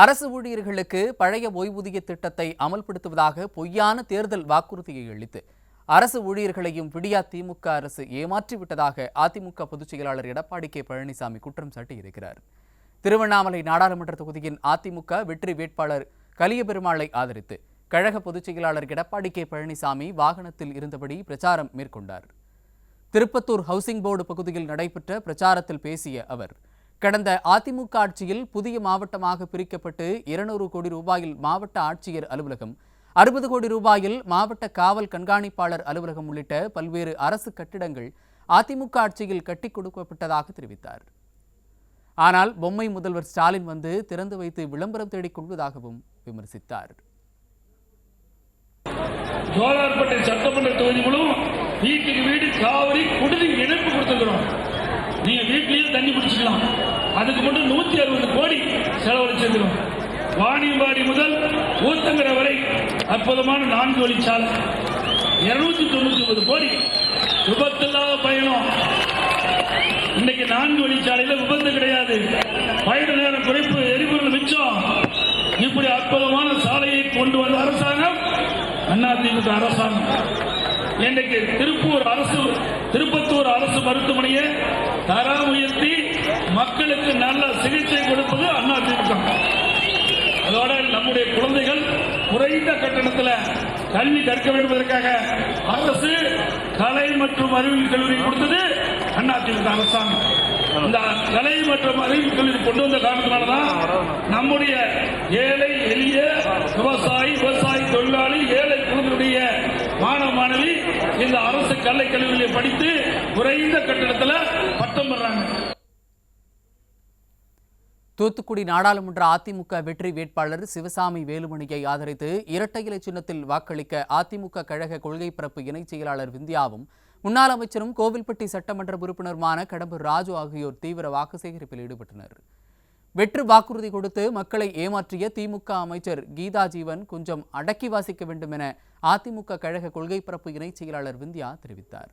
அரசு ஊழியர்களுக்கு பழைய ஓய்வூதிய திட்டத்தை அமல்படுத்துவதாக பொய்யான தேர்தல் வாக்குறுதியை அளித்து அரசு ஊழியர்களையும் விடியா திமுக அரசு ஏமாற்றிவிட்டதாக அதிமுக பொதுச் செயலாளர் எடப்பாடி கே பழனிசாமி குற்றம் சாட்டியிருக்கிறார். திருவண்ணாமலை நாடாளுமன்ற தொகுதியின் அதிமுக வெற்றி வேட்பாளர் கலியபெருமாளை ஆதரித்து கழக பொதுச் செயலாளர் எடப்பாடி கே பழனிசாமி வாகனத்தில் இருந்தபடி பிரச்சாரம் மேற்கொண்டார். திருப்பத்தூர் ஹவுசிங் போர்டு பகுதியில் நடைபெற்ற பிரச்சாரத்தில் பேசிய அவர் கடந்த அதிமுக ஆட்சியில் புதிய மாவட்டமாக பிரிக்கப்பட்டு இருநூறு கோடி ரூபாயில் மாவட்ட ஆட்சியர் அலுவலகம் அறுபது கோடி ரூபாயில் மாவட்ட காவல் கண்காணிப்பாளர் அலுவலகம் உள்ளிட்ட பல்வேறு அரசு கட்டிடங்கள் அதிமுக ஆட்சியில் கட்டிக் கொடுக்கப்பட்டதாக தெரிவித்தார். ஆனால் பொம்மை முதல்வர் ஸ்டாலின் வந்து திறந்து வைத்து விளம்பரம் தேடிக் கொள்வதாகவும் விமர்சித்தார். ஜோலார்பேட்டை சட்டமன்ற தொகுதி வீட்டுக்கு வீடு காவிரி குடிநீர் இணைப்பு கொடுத்துருக்கிறோம். நீங்க வீட்லயே தண்ணி பிடிச்சிக்கலாம் அதுக்கு மட்டும் நூத்தி அறுபது கோடி செலவழிச்சிருக்கிறோம். வாணியம்பாடி முதல் ஊத்தங்கரை வரை அற்புதமான நான்கு வழிச்சாலை. இருநூத்தி தொண்ணூத்தி ஒன்பது கோடி விபத்தில்லாத பயணம். இன்னைக்கு நான்கு வழிச்சாலையில விபத்து கிடையாது. பயண நேரம் குறைப்பு எரிபொருள் மிச்சம். இப்படி அற்புதமான சாலையை கொண்டு வந்த அரசாங்கம் அதிமுக அரசாங்கம். இன்றைக்கு திருப்பூர் அரசு திருப்பத்தூர் அரசு மருத்துவமனையை தரம் மக்களுக்கு நல்ல சிகிச்சை கொடுப்பது அதிமுக அதோட நம்முடைய குழந்தைகள் குறைந்த கட்டணத்தில் கல்வி கற்க வேண்டும் என்பதற்காக அரசு கலை மற்றும் அறிவியல் கல்லூரி கொடுத்தது அதிமுக அரசாங்கம். இந்த கலை மற்றும் அறிவியல் கல்லூரி கொண்டு வந்த காரணத்தினாலதான் நம்முடைய ஏழை எளிய விவசாயி விவசாயி தொழிலாளி ஏழை குழந்தையுடைய மாணவ மாணவி இந்த அரசு கலை கல்லூரியை படித்து குறைந்த கட்டணத்தில் பட்டம் பெறாங்க. தூத்துக்குடி நாடாளுமன்ற அதிமுக வெற்றி வேட்பாளர் சிவசாமி வேலுமணியை ஆதரித்து இரட்டை இலை சின்னத்தில் வாக்களிக்க அதிமுக கழக கொள்கை பரப்பு இணைச் செயலாளர் விந்தியாவும் முன்னாள் அமைச்சரும் கோவில்பட்டி சட்டமன்ற உறுப்பினருமான கடம்பூர் ராஜு ஆகியோர் தீவிர வாக்கு சேகரிப்பில் ஈடுபட்டனர். வெற்று வாக்குறுதி கொடுத்து மக்களை ஏமாற்றிய திமுக அமைச்சர் கீதா ஜீவன் கொஞ்சம் அடக்கி வாசிக்க வேண்டும் என அதிமுக கழக கொள்கை பரப்பு இணைச் செயலாளர் விந்தியா தெரிவித்தார்.